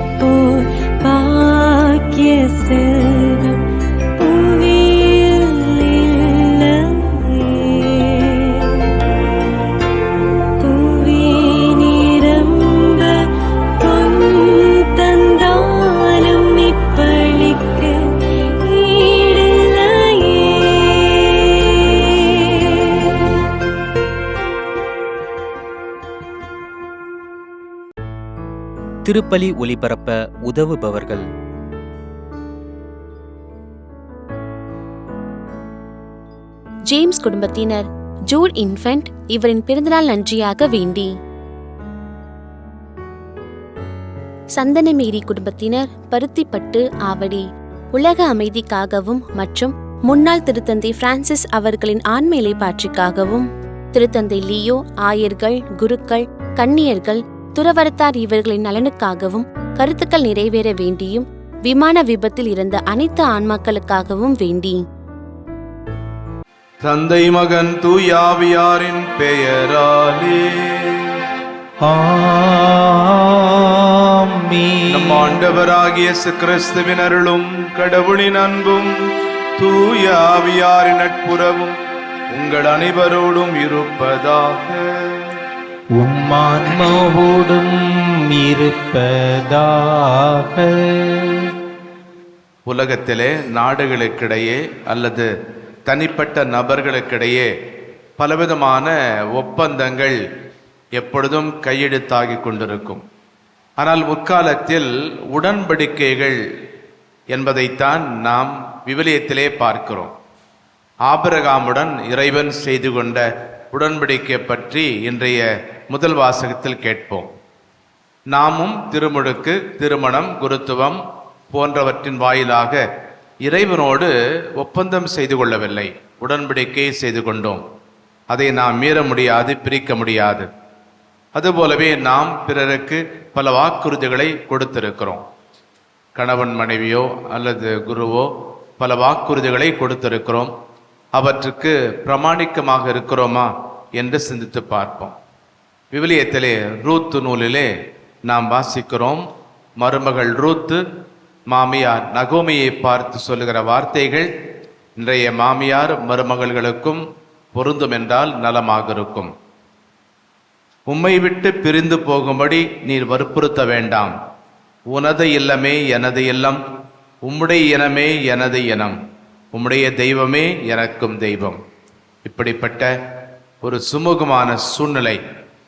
போர் திருப்பலி ஒளிபரப்ப உதவுபவர்கள். ஜேம்ஸ் குடும்பத்தினர் ஜூல் இன்ஃபென்ட் இவரின் பிறந்தநாள் நன்றியாக வேண்டி. சந்தனமேரி குடும்பத்தினர் பருத்திப்பட்டு ஆவடி. உலக அமைதிக்காகவும் மற்றும் முன்னாள் திருத்தந்தை பிரான்சிஸ் அவர்களின் ஆண்மையிலை பாற்றிக்காகவும். திருத்தந்தை லியோ ஆயர்கள் குருக்கள் கன்னியர்கள் துறவரத்தார் இவர்களின் நலனுக்காகவும் கருத்துக்கள் நிறைவேற வேண்டியும் விமான விபத்தில் இறந்த அனைத்து ஆன்மாக்களுக்காகவும் வேண்டி. தந்தை மகன் தூயாவியாரின் பெயராலே. ஆமென். நம் ஆண்டவராகிய இயேசு கிறிஸ்துவின் அருளும் கடவுளின் அன்பும் தூயாவியாரின் நட்புறவும் உங்கள் அனைவரோடும் இருப்பதாக. உம்மான்மாவோடும் இருப்பதாக. உலகத்திலே நாடுகளுக்கிடையே அல்லது தனிப்பட்ட நபர்களுக்கிடையே பலவிதமான ஒப்பந்தங்கள் எப்பொழுதும் கையெழுத்தாகிக் கொண்டிருக்கும். ஆனால் முற்காலத்தில் உடன்படிக்கைகள் என்பதைத்தான் நாம் விவிலியத்திலே பார்க்கிறோம். ஆபிரகாமுடன் இறைவன் செய்து கொண்ட உடன்படிக்கை பற்றி இன்றைய முதல் வாசகத்தில் கேட்போம். நாமும் திருமுழுக்கு திருமணம் குருத்துவம் போன்றவற்றின் வாயிலாக இறைவனோடு ஒப்பந்தம் செய்து கொள்ளவில்லை. உடன்படிக்கை செய்து கொண்டோம். அதை நாம் மீற முடியாது பிரிக்க முடியாது. அதுபோலவே நாம் பிறருக்கு பல வாக்குறுதிகளை கொடுத்திருக்கிறோம். கணவன் மனைவியோ அல்லது குருவோ பல வாக்குறுதிகளை கொடுத்திருக்கிறோம். அவற்றுக்கு பிரமாணிக்கமாக இருக்கிறோமா என்று சிந்தித்து பார்ப்போம். விவிலியத்திலே ரூத்து நூலிலே நாம் வாசிக்கிறோம். மருமகள் ரூத்து மாமியார் நகோமியை பார்த்து சொல்லுகிற வார்த்தைகள் இன்றைய மாமியார் மருமகள்களுக்கும் பொருந்தும் என்றால் நலமாக இருக்கும். உம்மை விட்டு பிரிந்து போகும்படி நீர் வற்புறுத்த வேண்டாம். உனது இல்லமே எனது இல்லம் உம்முடைய இனமே எனது இனம். உம்முடைய தெய்வமே எனக்கும் தெய்வம். இப்படிப்பட்ட ஒரு சுமூகமான சூழ்நிலை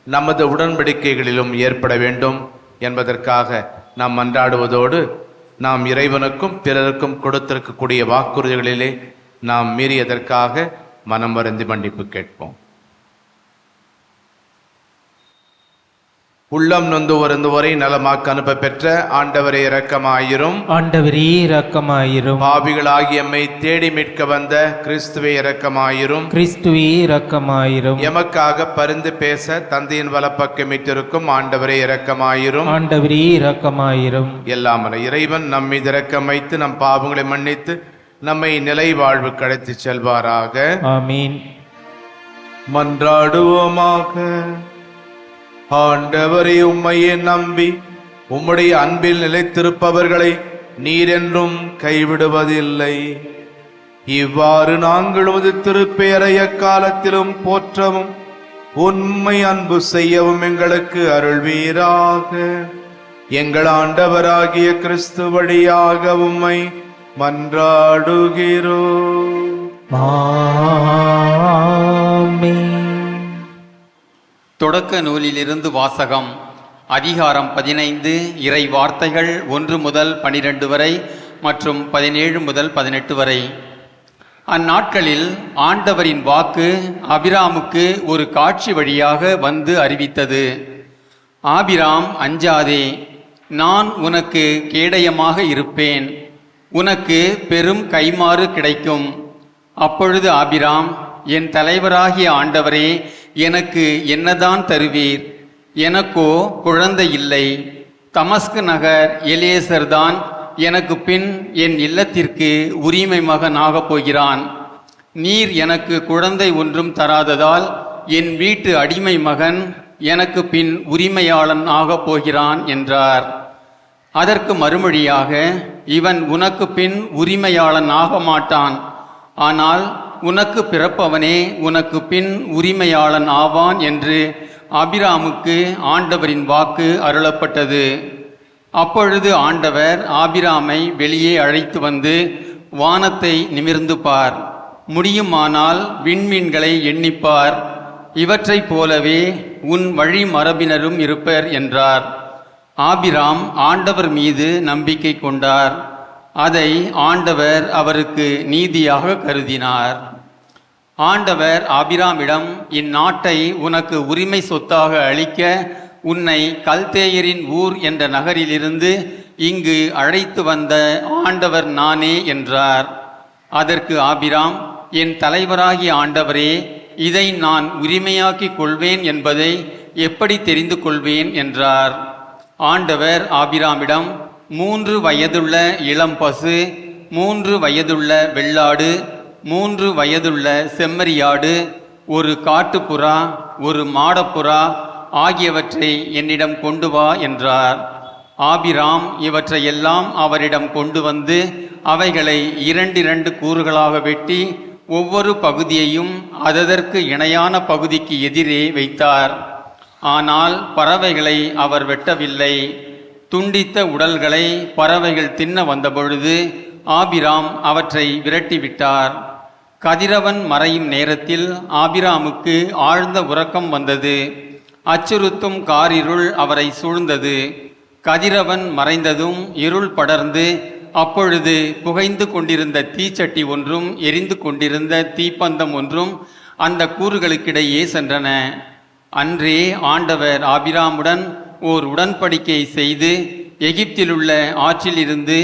நமது உடன்படிக்கைகளிலும் ஏற்பட வேண்டும் என்பதற்காக நாம் மன்றாடுவதோடு நாம் இறைவனுக்கும் பிறருக்கும் கொடுத்திருக்கக்கூடிய வாக்குறுதிகளிலே நாம் மீறியதற்காக மனம் வருந்தி மன்னிப்பு கேட்போம். உள்ளம் நொந்து வருந்துவரை நலமாக்க அனுப்ப பெற்ற ஆண்டவரே இரக்கமாயிரும். ஆண்டவரே இரக்கமாயிரும். பாவிகளாகி எம்மை தேடி மீட்க வந்த கிறிஸ்துவே இரக்கமாயிரும். கிறிஸ்துவே இரக்கமாயிரும். எமக்காக பரிந்து பேச தந்தையின் வலப்பக்கம் மீட்டிருக்கும் ஆண்டவரே இரக்கமாயிரும். ஆண்டவரே இரக்கமாயிரும். எல்லாமல இறைவன் நம்மீது இரக்கம் வைத்து நம் பாவங்களை மன்னித்து நம்மை நிலை வாழ்வு கடத்தி செல்வாராக. ஆமீன். மன்றாடுவோமாக. ஆண்டவரே உம்மையே நம்பி உம்முடைய அன்பில் நிலைத்திருப்பவர்களை நீரென்றும் கைவிடுவதில்லை. இவ்வாறு நாங்கள் உமது திருப்பெயரை காலத்திலும் போற்றவும் உண்மை அன்பு செய்யவும் எங்களுக்கு அருள்வீராக. எங்கள் ஆண்டவராகிய கிறிஸ்து வழியாக உம்மை மன்றாடுகிறோம். ஆமென். தொடக்க நூலிலிருந்து வாசகம் அதிகாரம் பதினைந்து இறை வார்த்தைகள் ஒன்று முதல் பனிரெண்டு வரை மற்றும் பதினேழு முதல் பதினெட்டு வரை. அந்நாட்களில் ஆண்டவரின் வாக்கு அபிராமுக்கு ஒரு காட்சி வழியாக வந்து அறிவித்தது. ஆபிராம் அஞ்சாதே நான் உனக்கு கேடயமாக இருப்பேன். உனக்கு பெரும் கைமாறு கிடைக்கும். அப்பொழுது ஆபிராம் என் தலைவராகிய ஆண்டவரே எனக்கு என்னதான் தருவீர்? எனக்கோ குழந்தை இல்லை. தமஸ்கு நகர் எலியேசர் தான் எனக்கு பின் என் இல்லத்திற்கு உரிமை மகன் ஆகப் போகிறான். நீர் எனக்கு குழந்தை ஒன்றும் தராததால் என் வீட்டு அடிமை மகன் எனக்கு பின் உரிமையாளன் ஆகப் போகிறான் என்றார். அதற்கு மறுமொழியாக இவன் உனக்கு பின் உரிமையாளன் ஆக மாட்டான் ஆனால் உனக்கு பிறப்பவனே உனக்கு பின் உரிமையாளன் ஆவான் என்று ஆபிராமுக்கு ஆண்டவரின் வாக்கு அருளப்பட்டது. அப்பொழுது ஆண்டவர் ஆபிராமை வெளியே அழைத்து வந்து வானத்தை நிமிர்ந்து பார். முடியுமானால் விண்மீன்களை எண்ணிப்பார். இவற்றைப் போலவே உன் வழி மரபினரும் இருப்பர் என்றார். ஆபிராம் ஆண்டவர் மீது நம்பிக்கை கொண்டார். அதை ஆண்டவர் அவருக்கு நீதியாக கருதினார். ஆண்டவர் ஆபிராமிடம் இந்நாட்டை உனக்கு உரிமை சொத்தாக அளிக்க உன்னை கல்தேயரின் ஊர் என்ற நகரிலிருந்து இங்கு அழைத்து வந்த ஆண்டவர் நானே என்றார். அதற்கு ஆபிராம் என் தலைவராகிய ஆண்டவரே இதை நான் உரிமையாக்கிக் கொள்வேன் என்பதை எப்படி தெரிந்து கொள்வேன்? என்றார். ஆண்டவர் ஆபிராமிடம் மூன்று வயதுள்ள இளம் பசு மூன்று வயதுள்ள வெள்ளாடு மூன்று வயதுள்ள செம்மறியாடு ஒரு காட்டுப்புறா ஒரு மாடப்புறா ஆகியவற்றை என்னிடம் கொண்டு வா என்றார். ஆபிராம் இவற்றையெல்லாம் அவரிடம் கொண்டு வந்து அவைகளை இரண்டிரண்டு கூறுகளாக வெட்டி ஒவ்வொரு பகுதியையும் அததற்கு இணையான பகுதிக்கு எதிரே வைத்தார். ஆனால் பறவைகளை அவர் வெட்டவில்லை. துண்டித்த உடல்களை பறவைகள் தின்ன வந்தபொழுது ஆபிராம் அவற்றை விரட்டிவிட்டார். கதிரவன் மறையும் நேரத்தில் ஆபிராமுக்கு ஆழ்ந்த உறக்கம் வந்தது. அச்சுறுத்தும் காரிருள் அவரை சூழ்ந்தது. கதிரவன் மறைந்ததும் இருள் படர்ந்து அப்பொழுது புகைந்து கொண்டிருந்த தீச்சட்டி ஒன்றும் எரிந்து கொண்டிருந்த தீப்பந்தம் ஒன்றும் அந்த கூறுகளுக்கிடையே சென்றன. அன்றே ஆண்டவர் ஆபிராமுடன் ஓர் உடன்படிக்கை செய்து எகிப்திலுள்ள ஆற்றிலிருந்து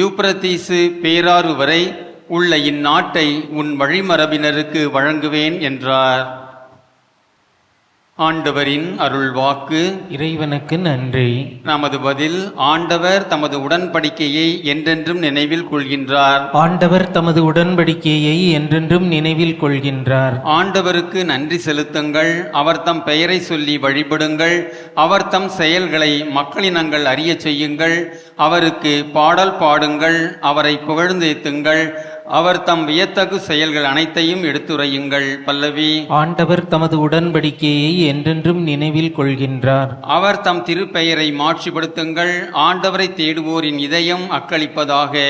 யூப்ரதீசு பேராறு வரை உள்ள இந்நாட்டை உன் வழிமரபினருக்கு வழங்குவேன் என்றார். ஆண்டவரின் அருள்வாக்கு. இறைவனுக்கு நன்றி. நமது பதில் ஆண்டவர் தமது உடன்படிக்கையை என்றென்றும் நினைவில் கொள்கின்றார். ஆண்டவர் தமது உடன்படிக்கையை என்றென்றும் நினைவில் கொள்கின்றார். ஆண்டவருக்கு நன்றி செலுத்துங்கள். அவர் தம் பெயரை சொல்லி வழிபடுங்கள். அவர் தம் செயல்களை மக்களினங்கள் அறியச் செய்யுங்கள். அவருக்கு பாடல் பாடுங்கள். அவரை புகழ்ந்தேத்துங்கள். அவர் தம் வியத்தகு செயல்கள் அனைத்தையும் எடுத்துரையுங்கள் பல்லவி. ஆண்டவர் தமது உடன்படிக்கையை என்றென்றும் நினைவில் கொள்கின்றார். அவர் தம் திருப்பெயரை மாட்சிப்படுத்துங்கள் ஆண்டவரை தேடுவோரின் இதயம் அக்களிப்பதாக.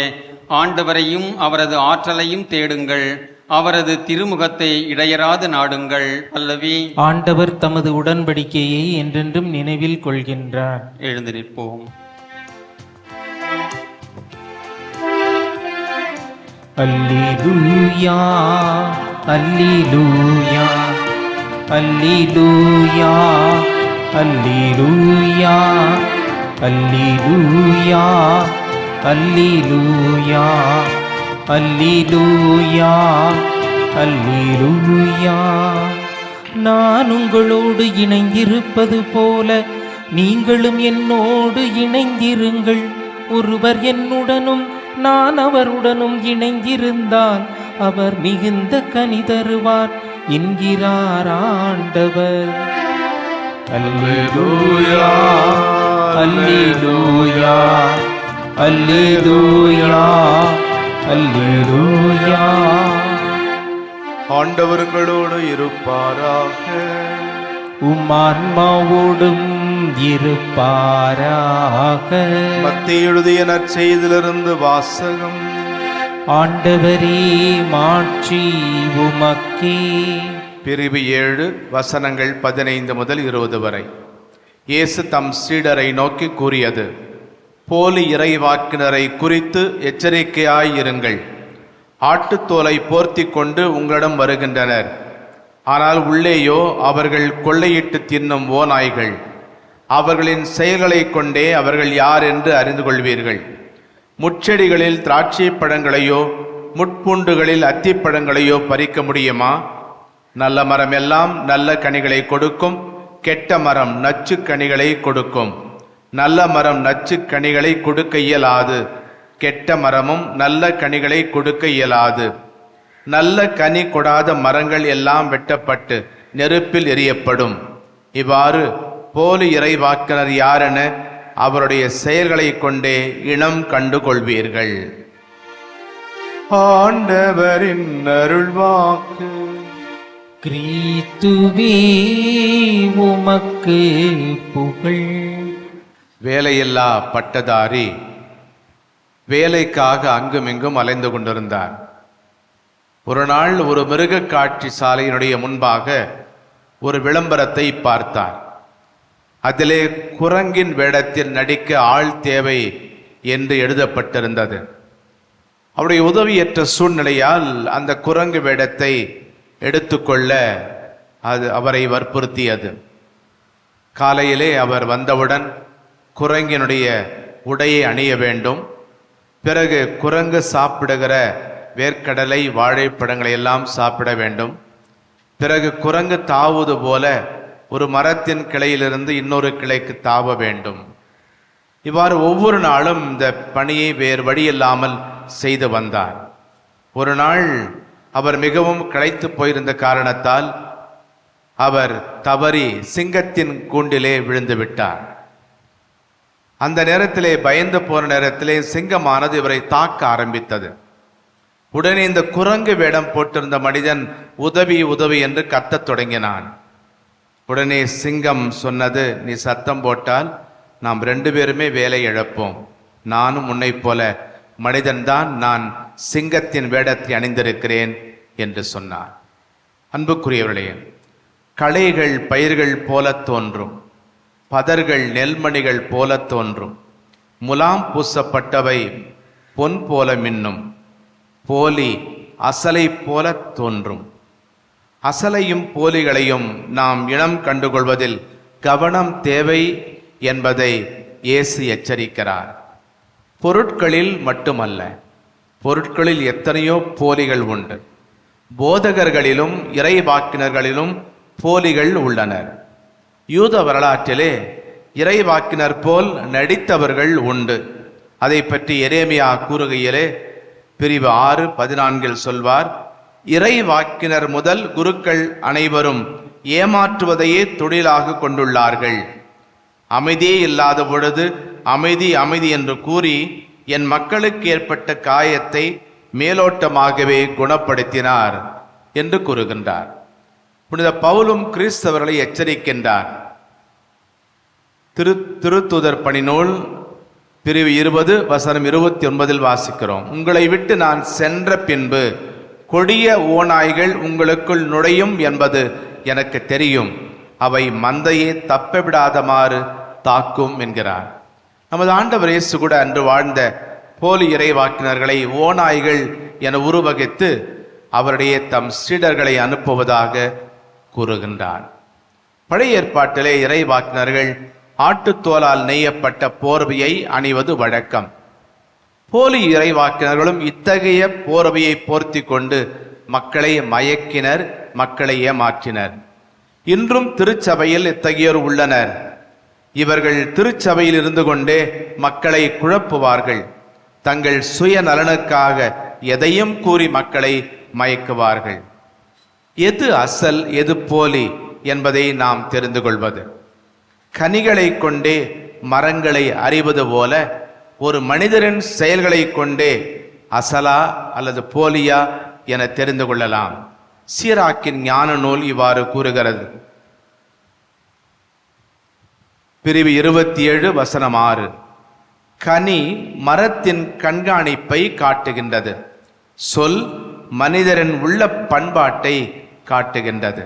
ஆண்டவரையும் அவரது ஆற்றலையும் தேடுங்கள் அவரது திருமுகத்தை இடையராது நாடுங்கள் பல்லவி. ஆண்டவர் தமது உடன்படிக்கையை என்றென்றும் நினைவில் கொள்கின்றார். எழுந்து நிற்போம் hallelujah hallelujah hallelujah hallelujah hallelujah hallelujah hallelujah hallelujah. நான் உங்களோடு இணைந்திருப்பது போல நீங்களும் என்னோடு இணைந்திருங்கள். ஒருவர் என்னுடனும் நான் அவருடனும் இணைந்திருந்தால் அவர் மிகுந்த கனி தருவார் என்கிறார் ஆண்டவர். அல்லேலூயா அல்லேலூயா அல்லேலூயா அல்லேலூயா. ஆண்டவருங்களோடு இருப்பாராக. உம் ஆன்மாவோடும் இருப்பாராக. மத்திய எழுதிய நற்செய்திலிருந்து வாசகம். ஆண்டவரே மாட்சி உமக்கே. பிரிவு ஏழு வசனங்கள் பதினைந்து முதல் இருபது வரை. இயேசு தம் சீடரை நோக்கி கூறியது போலி இறைவாக்கினரை குறித்து எச்சரிக்கையாயிருங்கள். ஆட்டுத்தோலை போர்த்தி கொண்டு உங்களிடம் வருகின்றனர். ஆனால் உள்ளேயோ அவர்கள் கொள்ளையிட்டு தின்னும் ஓநாய்கள். அவர்களின் செயல்களைக் கொண்டே அவர்கள் யார் என்று அறிந்து கொள்வீர்கள். முட்செடிகளில் திராட்சை பழங்களையோ முட்பூண்டுகளில் அத்திப்பழங்களையோ பறிக்க முடியுமா? நல்ல மரம் எல்லாம் நல்ல கனிகளை கொடுக்கும் கெட்ட மரம் நச்சு கனிகளை கொடுக்கும். நல்ல மரம் நச்சு கனிகளை கொடுக்க இயலாது கெட்ட மரமும் நல்ல கனிகளை கொடுக்க இயலாது. நல்ல கனி கொடாத மரங்கள் எல்லாம் வெட்டப்பட்டு நெருப்பில் எரியப்படும். இவ்வாறு போலி இறைவாக்கினர் யாரென அவருடைய செயல்களை கொண்டே இனம் கண்டு கொள்வீர்கள் ஆண்டவரின் அருள்வாக்கு. கிறித்துவே உமக்கு புகழ். வேலையில்லா பட்டதாரி வேலைக்காக அங்குமிங்கும் அலைந்து கொண்டிருந்தார் ஒரு நாள் ஒரு மிருகக்காட்சி சாலையினுடைய முன்பாக ஒரு விளம்பரத்தை பார்த்தார். அதிலே குரங்கின் வேடத்தில் நடிக்க ஆள் தேவை என்று எழுதப்பட்டிருந்தது. அவருடைய உதவியற்ற சூழ்நிலையால் அந்த குரங்கு வேடத்தை எடுத்துக்கொள்ள அது அவரை வற்புறுத்தியது. காலையிலே அவர் வந்தவுடன் குரங்கினுடைய உடையை அணிய வேண்டும். பிறகு குரங்கு சாப்பிடுகிற வேர்க்கடலை வாழைப்பழங்களை எல்லாம் சாப்பிட வேண்டும். பிறகு குரங்கு தாவுவது போல ஒரு மரத்தின் கிளையிலிருந்து இன்னொரு கிளைக்கு தாவ வேண்டும். இவ்வாறு ஒவ்வொரு நாளும் இந்த பணியை வேறு வழியில்லாமல் செய்து வந்தார். ஒரு நாள் அவர் மிகவும் களைத்து போயிருந்த காரணத்தால் அவர் தவறி சிங்கத்தின் கூண்டிலே விழுந்து விட்டார். அந்த நேரத்திலே பயந்து போன நேரத்திலே சிங்கமானது இவரை தாக்க ஆரம்பித்தது. உடனே இந்த குரங்கு வேடம் போட்டிருந்த மனிதன் உதவி உதவி என்று கத்தத் தொடங்கினான். உடனே சிங்கம் சொன்னது நீ சத்தம் போட்டால் நாம் ரெண்டு பேருமே வேலை இழப்போம். நானும் உன்னைப் போல மனிதன்தான் நான் சிங்கத்தின் வேடத்தை அணிந்திருக்கிறேன் என்று சொன்னார். அன்புக்குரியவர்களே களைகள் பயிர்கள் போல தோன்றும். பதர்கள் நெல்மணிகள் போல தோன்றும். முலாம் பூசப்பட்டவை பொன் போல மின்னும். போலி அசலை போல தோன்றும். அசலையும் போலிகளையும் நாம் இனம் கண்டுகொள்வதில் கவனம் தேவை என்பதை இயேசு எச்சரிக்கிறார். பொருட்களில் மட்டுமல்ல பொருட்களில் எத்தனையோ போலிகள் உண்டு. போதகர்களிலும் இறைவாக்கினர்களிலும் போலிகள் உள்ளனர். யூத வரலாற்றிலே இறைவாக்கினர் போல் நடித்தவர்கள் உண்டு. அதை பற்றி எரேமியா கூறுகையிலே பிரிவு ஆறு பதினான்கில் சொல்வார் இறைவாக்கினர் முதல் குருக்கள் அனைவரும் ஏமாற்றுவதையே தொழிலாக கொண்டுள்ளார்கள். அமைதியே இல்லாத பொழுது அமைதி அமைதி என்று கூறி என் மக்களுக்கு ஏற்பட்ட காயத்தை மேலோட்டமாகவே குணப்படுத்தினார் என்று கூறுகின்றார். புனித பவுலும் கிறிஸ்தவர்களை எச்சரிக்கின்றார். திரு திருத்துதர் பணிநூல் பிரிவு இருபது வசனம் இருபத்தி ஒன்பதில் வாசிக்கிறோம். உங்களை விட்டு நான் சென்ற பின்பு கொடிய ஓநாய்கள் உங்களுக்குள் நுழையும் என்பது எனக்கு தெரியும். அவை மந்தையை தப்ப விடாதமாறு தாக்கும் என்கிறார். நமது ஆண்டவர் இயேசு கூட அன்று வாழ்ந்த போலி இறைவாக்கினர்களை ஓநாய்கள் என உருவகித்து அவருடைய தம் சீடர்களை அனுப்புவதாக கூறுகின்றான் பழைய ஏற்பாட்டிலே இறைவாக்கினர்கள் ஆட்டுத்தோலால் நெய்யப்பட்ட போர்வையை அணிவது வழக்கம். போலி இறைவாக்கினர்களும் இத்தகைய போர்வையை போர்த்தி கொண்டு மக்களை மயக்கினர் மக்களை ஏமாற்றினர். இன்றும் திருச்சபையில் இத்தகையோர் உள்ளனர். இவர்கள் திருச்சபையில் இருந்து கொண்டே மக்களை குழப்புவார்கள். தங்கள் சுய நலனுக்காக எதையும் கூறி மக்களை மயக்குவார்கள். எது அசல் எது போலி என்பதை நாம் தெரிந்து கொள்வது. கனிகளை கொண்டே மரங்களை அறிவது போல ஒரு மனிதரின் செயல்களை கொண்டே அசலா அல்லது போலியா என தெரிந்து கொள்ளலாம். சீராக்கின் ஞான நூல் இவ்வாறு கூறுகிறது. பிரிவு இருபத்தி ஏழு வசனம் ஆறு. கனி மரத்தின் கண்காணிப்பை காட்டுகின்றது. சொல் மனிதரின் உள்ள பண்பாட்டை காட்டுகின்றது.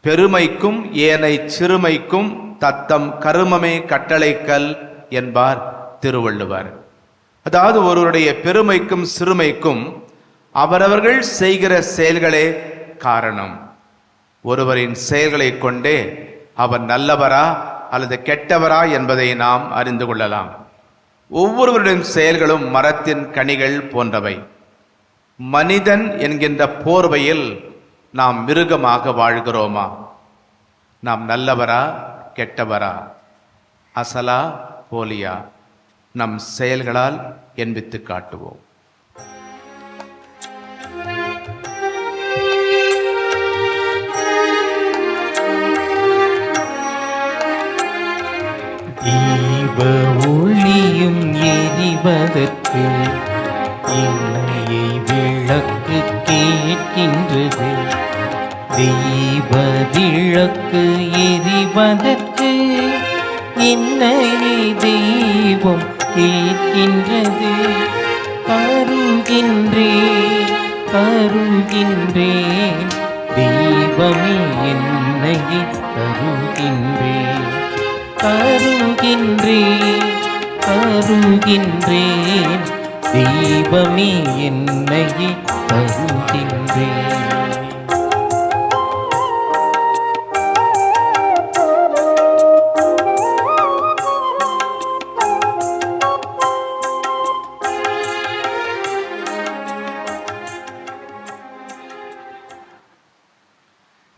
பெருமைக்கும் ஏனை சிறுமைக்கும் தத்தம் கருமமே கட்டளைக்கல் என்பார் திருவள்ளுவர். அதாவது ஒருவருடைய பெருமைக்கும் சிறுமைக்கும் அவரவர்கள் செய்கிற செயல்களே காரணம். ஒருவரின் செயல்களை கொண்டே அவர் நல்லவரா அல்லது கெட்டவரா என்பதை நாம் அறிந்து கொள்ளலாம். ஒவ்வொருவருடைய செயல்களும் மரத்தின் கனிகள் போன்றவை. மனிதன் என்கின்ற போர்வையில் நாம் மிருகமாக வாழ்கிறோமா? நாம் நல்லவரா கெட்டவரா? அசலா போலியா? நம் செயல்களால் எண்பித்து காட்டுவோம். தீப ஒளியும் எரிவதற்கு எண்ணெயை விளக்கு நிற்கின்றது தெய்வ விளக்கு எரிவதற்கு என்னை தெய்வம் கேட்கின்றது. கருகின்றேன் கருகின்றேன் தெய்வமே என்னை கருகின்றேன் கருகின்றேன் கருகின்றேன் தெய்வமே என்னை கருகின்றேன்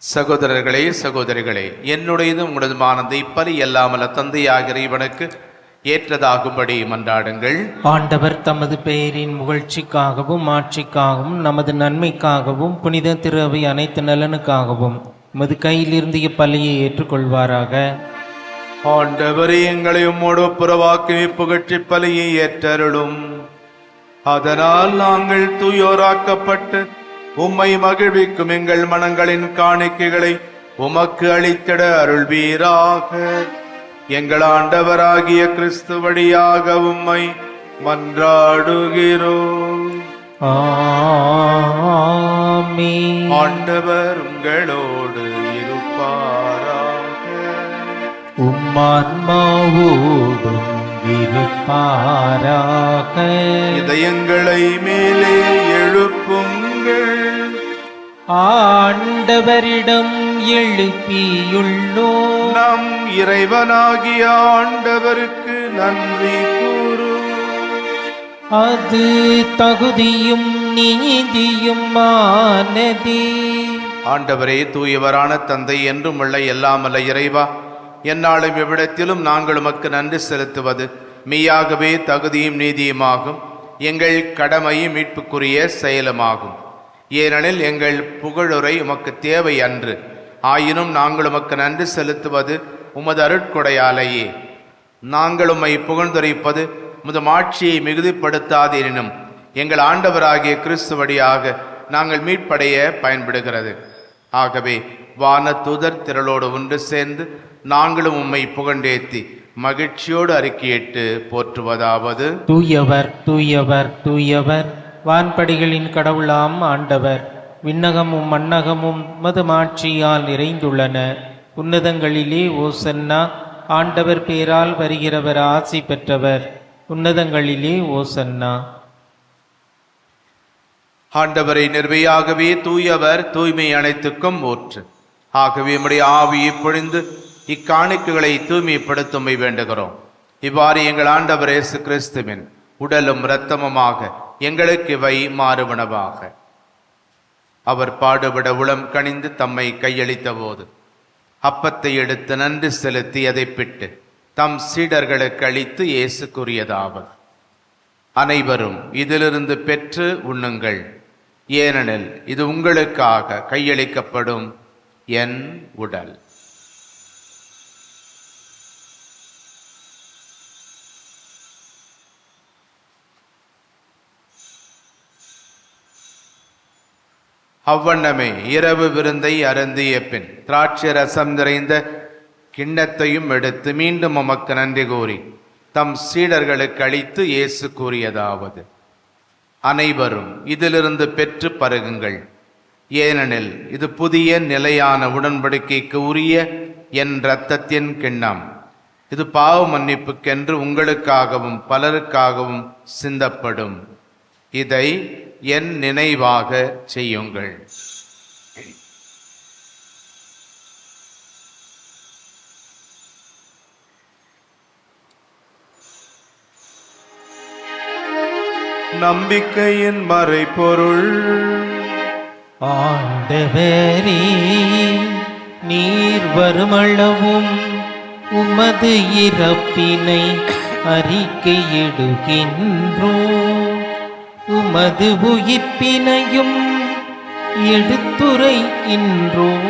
சகோதரர்களே சகோதரிகளே என்னுடையதும் உங்களதுமானதை பலி அல்லாமல தந்தையாகிற இவனுக்கு ஏற்றதாகும்படி மன்றாடுங்கள். ஆண்டவர் தமது பெயரின் புகழ்ச்சிக்காகவும் ஆட்சிக்காகவும் நமது நன்மைக்காகவும் புனித திரு அவை அனைத்து நலனுக்காகவும் உமது கையிலிருந்து இப்பலியை ஏற்றுக்கொள்வாராக. ஆண்டவரே எங்களை உம்மோடு புறவாக்கி புகழ்ச்சி பலியை ஏற்றருளும். அதனால் நாங்கள் தூயோராக்கப்பட்டு உம்மை மகிழ்விக்கும் எங்கள் மனங்களின் காணிக்கைகளை உமக்கு அளித்திட அருள்வீராக. எங்கள் ஆண்டவராகிய கிறிஸ்து வழியாக உம்மை மன்றாடுகிறோம். ஆண்டவர் உங்களோடு இருப்பாராக. உம்மான்மாவோடும் இருப்பாராக. இதயங்களை மேலே எழுப்புங்கள். ஆண்டவரிடம் எழுப்பியுள்ளோம். நம் இறைவனாகிய ஆண்டவருக்கு நன்றி கூறும் அது தகுதியும் நீதியும் ஆனதே. ஆண்டவரே தூயவரான தந்தை என்றும் உள்ள எல்லாமல்ல இறைவா என்னாலும் இவ்விடத்திலும் நாங்கள் உமக்கு நன்றி செலுத்துவது மெய்யாகவே தகுதியும் நீதியுமாகும். எங்கள் கடமையும் மீட்புக்குரிய செயலுமாகும். ஏனெனில் எங்கள் புகழுரை உமக்கு தேவை அன்று. ஆயினும் நாங்கள் உமக்கு நன்றி செலுத்துவது உமது அருட்கொடையாலேயே. நாங்கள் உம்மை புகழ்ந்துரைப்பது உமது மாட்சியை மிகுதிப்படுத்தாதெனினும் எங்கள் ஆண்டவராகிய கிறிஸ்து வழியாக நாங்கள் மீட்படைய பயன்படுகிறது. ஆகவே வான தூதர் திரளோடு ஒன்று சேர்ந்து நாங்களும் உம்மை புகண்டேத்தி மகிழ்ச்சியோடு அறிக்கையிட்டு போற்றுவதாவது. தூயவர் தூயவர் தூயவர் வான்படிகளின் கடவுளாம் ஆண்டவர். விண்ணகமும் மன்னகமும் மது மாட்சியால் நிறைந்துள்ளன. உன்னதங்களிலே ஓசன்னா ஆண்டவர் பேரால் வருகிறவர் ஆசி பெற்றவர். உன்னதங்களிலே ஓசன்னா. ஆண்டவரை நிர்வையாகவே தூயவர் தூய்மை அனைத்துக்கும் ஊற்று ஆகவே நம்முடைய ஆவியை பொழிந்து இக்காணிக்கைகளை தூய்மைப்படுத்தும்பை வேண்டுகிறோம். இவ்வாறு எங்கள் ஆண்டவர் இயேசு கிறிஸ்துவின் உடலும் இரத்தமுமாக எங்களுக்கு இவை மாறுவனவாக. அவர் பாடுபட உளம் கணிந்து தம்மை கையளித்த போது அப்பத்தை எடுத்து நன்றி செலுத்தி அதை பிட்டு தம் சீடர்களுக்கு அளித்து இயேசு கூறியதாவது அனைவரும் இதிலிருந்து பெற்று உண்ணுங்கள். ஏனெனில் இது உங்களுக்காக கையளிக்கப்படும் என் உடல். அவ்வண்ணமே இரவு விருந்தை அருந்திய பின் திராட்சை ரசம் நிறைந்த கிண்ணத்தையும் எடுத்து மீண்டும் உமக்கு நன்றி கூறி தம் சீடர்களுக்கு அளித்து இயேசு கூறியதாவது. அனைவரும் இதிலிருந்து பெற்று பருகுங்கள். ஏனெனில் இது புதிய நிலையான உடன்படிக்கைக்கு உரிய என் இரத்தத்தின் கிண்ணம். இது பாவ மன்னிப்புக்கென்று உங்களுக்காகவும் பலருக்காகவும் சிந்தப்படும். இதை என் நினைவாக செய்யுங்கள். நம்பிக்கையின் மறைபொருள். ஆண்டவரே நீர் வருமளவும் உமது இறப்பினை அறிக்கையிடுகின்றோம். உமது உயிர்ப்பினையும் எடுத்துரைக்கின்றோம்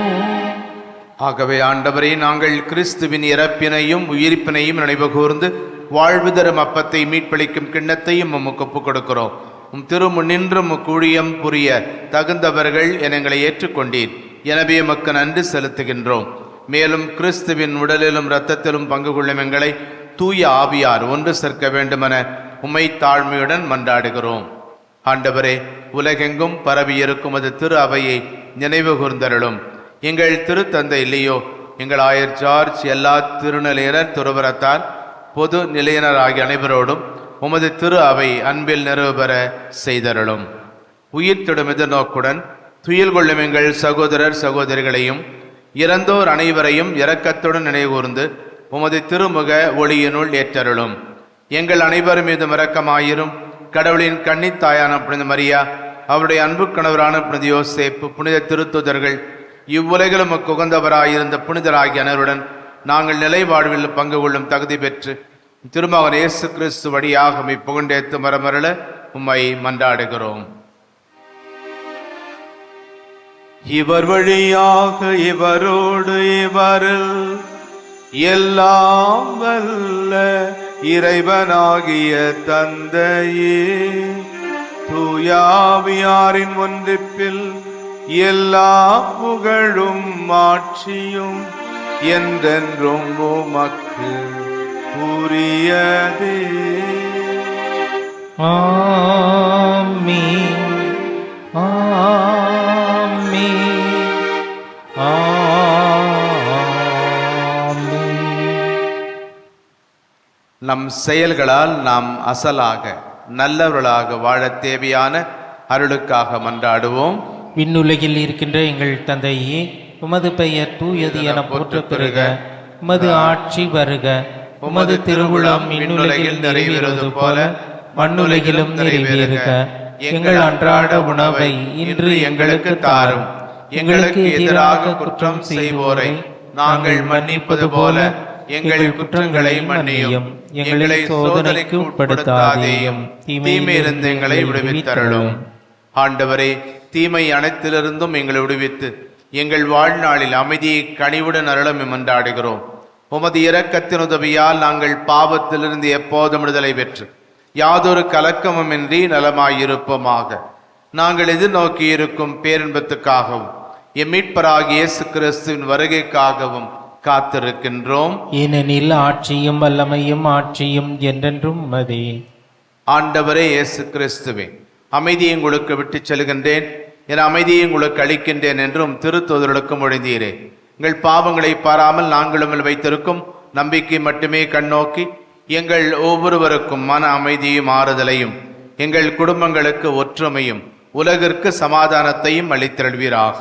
ஆகவே ஆண்டவரே நாங்கள் கிறிஸ்துவின் இறப்பினையும் உயிர்ப்பினையும் நினைவு கூர்ந்து வாழ்வு தரும் அப்பத்தை மீட்பளிக்கும் கிண்ணத்தையும் உமக்கு ஒப்புக் கொடுக்கிறோம். உம் திருமுன்னின்றும் கூழியம் புரிய தகுந்தவர்கள் எங்களை ஏற்றுக்கொண்டீர். எனவே எமக்கு நன்றி செலுத்துகின்றோம். மேலும் கிறிஸ்துவின் உடலிலும் இரத்தத்திலும் பங்கு கொள்ளும் எங்களை தூய ஆவியார் ஒன்று சேர்க்க வேண்டுமென உமை தாழ்மையுடன் மன்றாடுகிறோம். ஆண்டவரே உலகெங்கும் பரவியிருக்கும் அது திரு அவையை நினைவு கூர்ந்தருளும். எங்கள் திருத்தந்தை இல்லையோ எங்கள் ஆயர் ஜார்ஜ் எல்லா திருநிலையினர் துறவரத்தார் பொது நிலையினர் ஆகிய அனைவரோடும் உமது திரு அவை அன்பில் நிறைவு பெற செய்தருளும் உயிர்த்திடும் எதிர்நோக்குடன் துயில் கொள்ளும் எங்கள் சகோதரர் சகோதரிகளையும் இறந்தோர் அனைவரையும் இரக்கத்துடன் நினைவுகூர்ந்து உமது திருமுக ஒளியினுள் ஏற்றருளும். எங்கள் அனைவரும் மீதும் இரக்கமாயிரும். கடவுளின் கன்னித்தாயான புனித மரியா அவருடைய அன்பு கணவரான புனித யோசேப்பு புனித திருத்துதர்கள் இவ்வுலகிலும் குகந்தவராயிருந்த புனிதராகிய அனருடன் நாங்கள் நிலை வாழ்வில் பங்கு கொள்ளும் தகுதி பெற்று திருமகன் இயேசு கிறிஸ்து வழியாக உம்மை புகண்டேத்து மரமரள உம்மை மன்றாடுகிறோம். இவர் வழியாக இவரோடு இவரில் எல்லாம் வல்ல இறைவனாகிய தந்தையே தூயாவியாரின் ஒன்றிப்பில் எல்லா புகழும் மாட்சியும் என்றென்றும் உமக்கு உரியதே. ஆமீ ஆ நம் செயல்களால் நாம் அசலாக நல்லவர்களாக வாழத் தேவையான அருளுக்காக மன்றாடுவோம். விண்ணுலகில் இருக்கின்ற எங்கள் தந்தையே உமது பெயர் தூயது என போற்ற பெறுக. உமது ஆட்சி வருக. உமது திருவுளம் விண்ணுலகில் நிறைவேறுவது போல மண்ணுலகிலும் நிறைவேறுக. எங்கள் அன்றாட உணவை இன்று எங்களுக்கு தாரும். எங்களுக்கு எதிராக குற்றம் செய்வோரை நாங்கள் மன்னிப்பது போல எங்கள் குற்றங்களை மன்னியும். எங்களை சோதனைக்கு உட்படுத்தாதேயும் தீமையிலிருந்து எங்களை விடுவித்தருளும் ஆண்டவரே தீமை அனைத்திலிருந்தும் எங்களை விடுவித்து எங்கள் வாழ்நாளில் அமைதியை கனிவுடன் அருளும். மன்றாடுகிறோம் உமது இரக்கத்தின் உதவியால் நாங்கள் பாவத்திலிருந்து எப்போதும் விடுதலை பெற்று யாதொரு கலக்கமுமின்றி நலமாயிருப்போமாக. நாங்கள் எதிர்நோக்கி இருக்கும் பேரின்பத்துக்காகவும் எம் மீட்பராகிய இயேசு கிறிஸ்துவின் வருகைக்காகவும் காத்திருக்கின்றோம். ஏனெனில் ஆட்சியும் வல்லமையும் ஆட்சியும் என்றென்றும் மதே ஆண்டவரே இயேசு கிறிஸ்துவே அமைதியை உங்களுக்கு விட்டுச் செல்கின்றேன். என் அமைதியை உங்களுக்கு அளிக்கின்றேன் என்றும் திருத்தூதர்களுக்கும் மொழிந்தீரே எங்கள் பாவங்களை பாராமல் நாங்களும் வைத்திருக்கும் நம்பிக்கை மட்டுமே கண்ணோக்கி எங்கள் ஒவ்வொருவருக்கும் மன அமைதியும் ஆறுதலையும் எங்கள் குடும்பங்களுக்கு ஒற்றுமையும் உலகிற்கு சமாதானத்தையும் அளித்தருள்வீராக.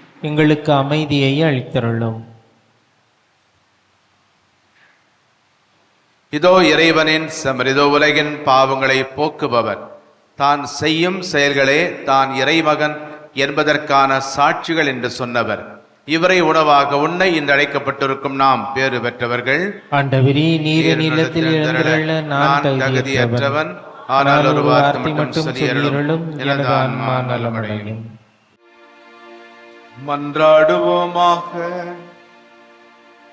எங்களுக்கு அமைதியை அளித்தருளும். இதோ இறைவனின் இதோ உலகின் பாவங்களை போக்குபவர் தான் செய்யும் செயல்களே தான் இறைமகன் என்பதற்கான சாட்சிகள் என்று சொன்னவர். இவரை உணவாக உண்ண இன்று அழைக்கப்பட்டிருக்கும் நாம் பேறு பெற்றவர்கள். நான் தகுதியற்றவன். ஆனால் ஒரு வார்த்தை மட்டும் சொல்லியருளும். எனது ஆன்மா நலமடையும் மன்றாடுவோமாக.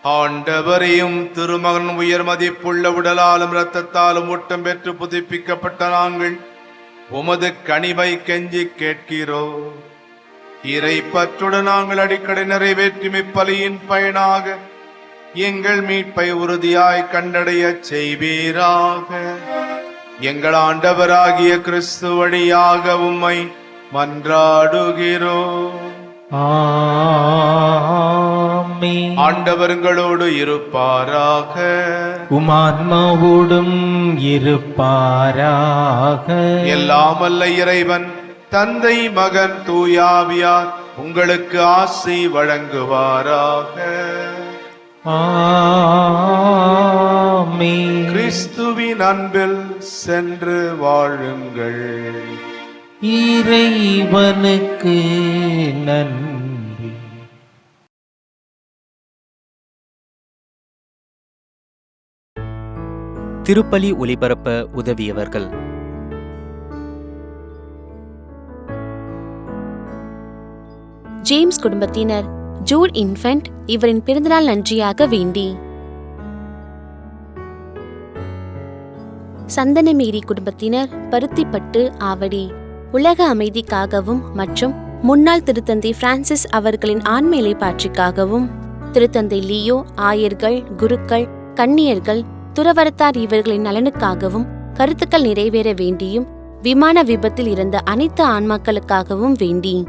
ஆண்டவரையும் திருமகன் உயர் மதிப்புள்ள உடலாலும் இரத்தத்தாலும் ஊட்டம் பெற்று புதுப்பிக்கப்பட்ட நாங்கள் உமது கனிவை கெஞ்சி கேட்கிறோம் இறை பற்றுடன் நாங்கள் அடிக்கடி நிறைவேற்றும் இப்பலியின் பயனாக எங்கள் மீட்பை உறுதியாய் கண்டடைய செய்வீராக. எங்கள் ஆண்டவராகிய கிறிஸ்து வழியாக உம்மை மன்றாடுகிறோம். ஆண்டவர்களோடு இருப்பாராக. உமான்மாவோடும் இருப்பாராக. எல்லாம் அல்ல இறைவன் தந்தை மகன் தூயாவியார் உங்களுக்கு ஆசி வழங்குவாராக. கிறிஸ்துவின் அன்பில் சென்று வாழுங்கள். இறைவனுக்கு நன்றி. திருப்பலி ஒலிபரப்ப உதவியவர்கள். ஜேம்ஸ் குடும்பத்தினர் ஜூட் இன்ஃபென்ட் இவரின் பிறந்தநாள் நன்றியாக வேண்டி. சந்தனமேரி குடும்பத்தினர் பருத்திப்பட்டு ஆவடி. உலக அமைதிக்காகவும் மற்றும் முன்னாள் திருத்தந்தை பிரான்சிஸ் அவர்களின் ஆண்மையிலை பாட்சிக்காகவும் திருத்தந்தை லியோ ஆயர்கள் குருக்கள் கன்னியர்கள் துறவரத்தார் இவர்களின் நலனுக்காகவும் கருத்துக்கள் நிறைவேற வேண்டியும் விமான விபத்தில் இருந்த அனைத்து ஆன்மாக்களுக்காகவும் வேண்டி.